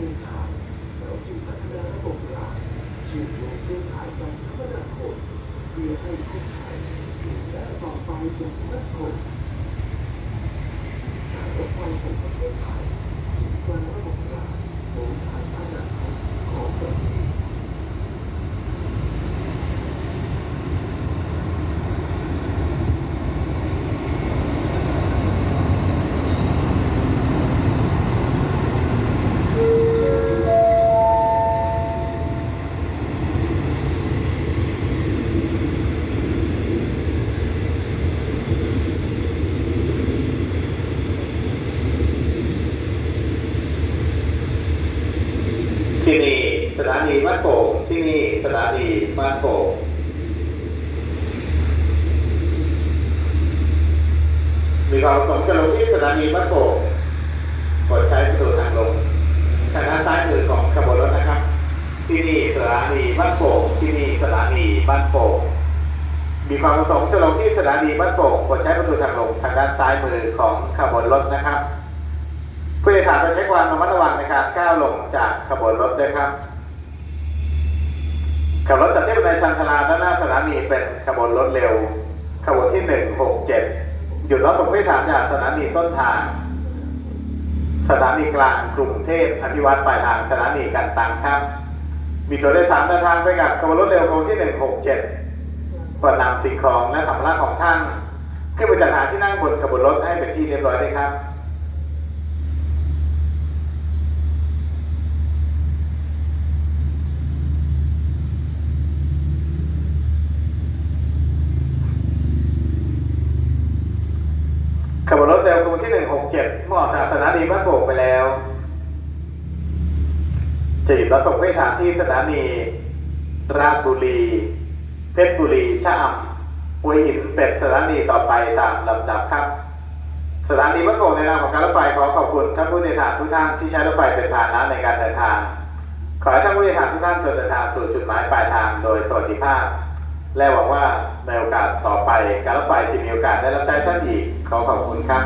ดินทางเราจึงพัฒนาระบบรางเชื่อมโยงเครือข่ายการคมนาคมเพื่อให้คนไทยอยู่และต่อไปอย่างมั่นคงการรถไฟแห่งประเทศไทยศูนย์กลางระบบรางโดยทางอนาคตของประเทศ ที่นี่สถานีบ้านโป่งที่นี่สถานีบ้านโป่งมีความประสงค์จะลงที่สถานีบ้านโป่งโปรดใช้ประตูทางลงทางด้านซ้ายมือของขบวนรถนะครับ ที่นี่สถานีบ้านโป่งที่นี่สถานีบ้านโป่งมีความประสงค์จะลงที่สถานีบ้านโป่งโปรดใช้ประตูทางลงทางด้านซ้ายมือของขบวนรถนะครับ ผู้โดยสารไปใช้ความระมัดระวังในการก้าวลงจากขบวนรถด้วยครับขับรถจากที่บันไดชันชาลาด้านหน้าสถานีเป็นขบวนรถเร็วขบวนที่หนึ่งหกเจ็ดหยุดรับส่งผู้โดยสารจากสถานีต้นทาง สถานีกลางกรุงเทพอภิวัตรปลายทางสถานีกันตังครับ มีตัวโดยสารเดินทางไปกับขบวนรถเร็วขบวนที่หนึ่งหกเจ็ดเปิดนำสิ่งของและสัมภาระของท่านขึ้นไปจัดหาที่นั่งบนขบวนรถให้เป็นที่เรียบร้อยด้วยครับ ขบวนรถเร็วขบวนที่167เมื่ออจากสถานีบ้านโป่งไปแล้วจะหยุดรับส่งผู้โดยสารที่สถานี ราชบุรี เพชรบุรีชะอำหัวหินเป็นสถานีต่อไปตามลำดับครับ สถานีบ้านโป่งในนามของการรถไฟขอขอบคุณท่านผู้โดยสารทุกท่านที่ใช้รถไฟเป็นพาหนะในการเดินทาง ขอให้ท่านผู้โดยสารทุกท่านจงเดินทางสู่จุดหมายปลายทางโดยสวัสดิภาพ และหวังว่าในโอกาสต่อไปการรถไฟจะมีโอกาสได้รับใช้ท่านอีก ขอขอบคุณครับ